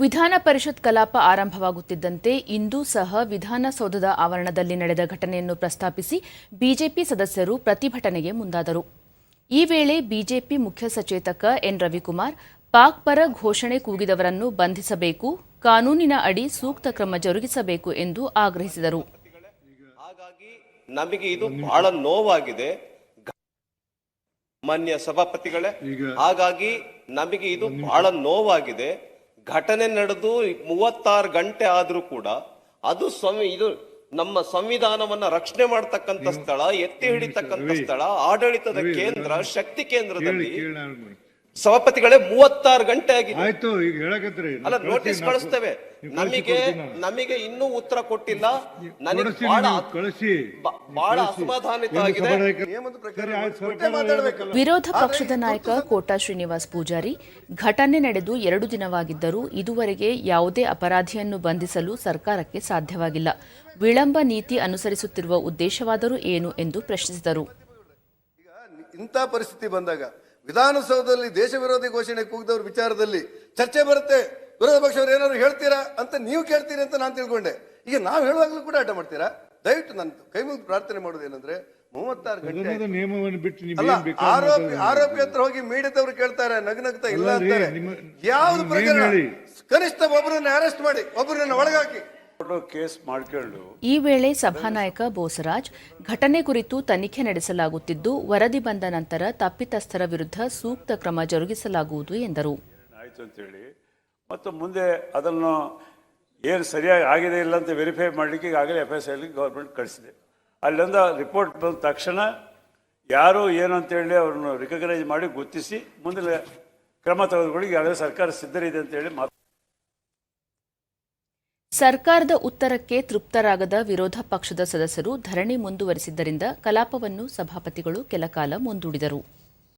ವಿಧಾನ ಪರಿಷತ್ ಕಲಾಪ ಆರಂಭವಾಗುತ್ತಿದ್ದಂತೆ ಇಂದೂ ಸಹ ವಿಧಾನಸೌಧದ ಆವರಣದಲ್ಲಿ ನಡೆದ ಘಟನೆಯನ್ನು ಪ್ರಸ್ತಾಪಿಸಿ ಬಿಜೆಪಿ ಸದಸ್ಯರು ಪ್ರತಿಭಟನೆಗೆ ಮುಂದಾದರು. ಈ ವೇಳೆ ಬಿಜೆಪಿ ಮುಖ್ಯ ಸಚೇತಕ ಎನ್ ರವಿಕುಮಾರ್ ಪಾಕ್ ಪರ ಘೋಷಣೆ ಕೂಗಿದವರನ್ನು ಬಂಧಿಸಬೇಕು ಕಾನೂನಿನ ಅಡಿ ಸೂಕ್ತ ಕ್ರಮ ಜರುಗಿಸಬೇಕು ಎಂದು ಆಗ್ರಹಿಸಿದರು. ಹಾಗಾಗಿ ನಮಗೆ ಇದು ಬಹಳ ನೋವಾಗಿದೆ. ಮಾನ್ಯ ಸಭಾಪತಿಗಳೇ ಹಾಗಾಗಿ ನಮಗೆ ಇದು ಬಹಳ ನೋವಾಗಿದೆ. ಘಟನೆ ನಡೆದು ಮೂವತ್ತಾರು ಗಂಟೆ ಆದರೂ ಕೂಡ ಅದು ಸ್ವಾಮಿ ಇದು ನಮ್ಮ ಸಂವಿಧಾನವನ್ನ ರಕ್ಷಣೆ ಮಾಡ್ತಕ್ಕಂಥ ಸ್ಥಳ ಎತ್ತಿ ಹಿಡಿತಕ್ಕಂಥ ಸ್ಥಳ ಆಡಳಿತದ ಕೇಂದ್ರ ಶಕ್ತಿ ಕೇಂದ್ರದಲ್ಲಿ ಸಭಾಪತಿಗಳೇ ಮೂವತ್ತಾರು ಗಂಟೆ ಆಗಿದೆ. ಆಯ್ತು ಈಗ ಹೇಳಕತ್ರಿ ಅಲ್ಲ ನೋಟಿಸ್ ಕಳಿಸ್ತೇವೆ. ನಮಗೆ ನಮಗೆ ಇನ್ನೂ ಉತ್ತರ ಕೊಟ್ಟಿಲ್ಲ. ನನಗೆ ಬಹಳ ಕಳಿಸಿ. ಬಹಳ ಅಸಮಾಧಾನಿತ ಆಗಿದೆ. ವಿರೋಧ ಪಕ್ಷದ ನಾಯಕ ಕೋಟಾ ಶ್ರೀನಿವಾಸ್ ಪೂಜಾರಿ ಘಟನೆ ನಡೆದು ಎರಡು ದಿನವಾಗಿದ್ದರೂ ಇದುವರೆಗೆ ಯಾವುದೇ ಅಪರಾಧಿಯನ್ನು ಬಂಧಿಸಲು ಸರ್ಕಾರಕ್ಕೆ ಸಾಧ್ಯವಾಗಿಲ್ಲ. ವಿಳಂಬ ನೀತಿ ಅನುಸರಿಸುತ್ತಿರುವ ಉದ್ದೇಶವಾದರೂ ಏನು ಎಂದು ಪ್ರಶ್ನಿಸಿದರು. ಇಂಥ ಪರಿಸ್ಥಿತಿ ಬಂದಾಗ ವಿಧಾನಸೌಧದಲ್ಲಿ ದೇಶ ವಿರೋಧಿ ಘೋಷಣೆ ಕೂಗಿದವ್ರ ವಿಚಾರದಲ್ಲಿ ಚರ್ಚೆ ಬರುತ್ತೆ. ವಿರೋಧ ಪಕ್ಷವ್ರು ಏನಾದ್ರು ಹೇಳ್ತೀರಾ ಅಂತ ನೀವು ಕೇಳ್ತೀರಿ ಅಂತ ನಾನು ತಿಳ್ಕೊಂಡೆ. ಈಗ ನಾವು ಹೇಳುವಾಗಲೂ ಕೂಡ ಆಟ ಮಾಡ್ತೀರಾ? ದಯವಿಟ್ಟು ನಾನು ಕೈ ಮುಗಿದು ಪ್ರಾರ್ಥನೆ ಮಾಡೋದು ಏನಂದ್ರೆ ಮೂವತ್ತಾರು ಗಂಟೆ ನಿಯಮವನ್ನು ಬಿಟ್ಟು ಆರೋಪಿ. ಆರೋಪಿ ಹತ್ರ ಹೋಗಿ ಮೀಡಿಯಾದವ್ರು ಕೇಳ್ತಾರೆ ನಗ್ನಗ್ತಾ ಇಲ್ಲ ಅಂತಾರೆ. ಯಾವ್ದು ಪ್ರಕರಣ? ಕನಿಷ್ಠ ಒಬ್ಬರನ್ನ ಅರೆಸ್ಟ್ ಮಾಡಿ ಒಬ್ಬರನ್ನ ಒಳಗಾಕಿ. ಈ ವೇಳೆ ಸಭಾನಾಯಕ ಬೋಸರಾಜ್ ಘಟನೆ ಕುರಿತು ತನಿಖೆ ನಡೆಸಲಾಗುತ್ತಿದ್ದು ವರದಿ ಬಂದ ನಂತರ ತಪ್ಪಿತಸ್ಥರ ವಿರುದ್ಧ ಸೂಕ್ತ ಕ್ರಮ ಜರುಗಿಸಲಾಗುವುದು ಎಂದರು. ಮತ್ತು ಮುಂದೆ ಅದನ್ನು ಏನು ಸರಿಯಾಗಿ ಆಗಿದೆ ಇಲ್ಲ ಅಂತ ವೆರಿಫೈ ಮಾಡಲಿಕ್ಕೆ ಈಗಾಗಲೇ ಎಫ್ ಎಸ್ ಐಲಿ ಗೌರ್ಮೆಂಟ್ ಕಳಿಸಿದೆ. ಅಲ್ಲಿಂದ ರಿಪೋರ್ಟ್ ಬಂದ ತಕ್ಷಣ ಯಾರು ಏನು ಅಂತೇಳಿ ಅವ್ರನ್ನ ರಿಕಗ್ನೈಸ್ ಮಾಡಿ ಗುರುತಿಸಿ ಮುಂದೆ ಕ್ರಮ ತೆಗೆದುಕೊಳ್ಳಿ. ಈಗಾಗಲೇ ಸರ್ಕಾರ ಸಿದ್ಧರಿದೆ ಅಂತೇಳಿ ಮಾತು ಸರ್ಕಾರದ ಉತ್ತರಕ್ಕೆ ತೃಪ್ತರಾಗದ ವಿರೋಧ ಪಕ್ಷದ ಸದಸ್ಯರು ಧರಣಿ ಮುಂದುವರೆಸಿದ್ದರಿಂದ ಕಲಾಪವನ್ನು ಸಭಾಪತಿಗಳು ಕೆಲಕಾಲ ಮುಂದೂಡಿದರು.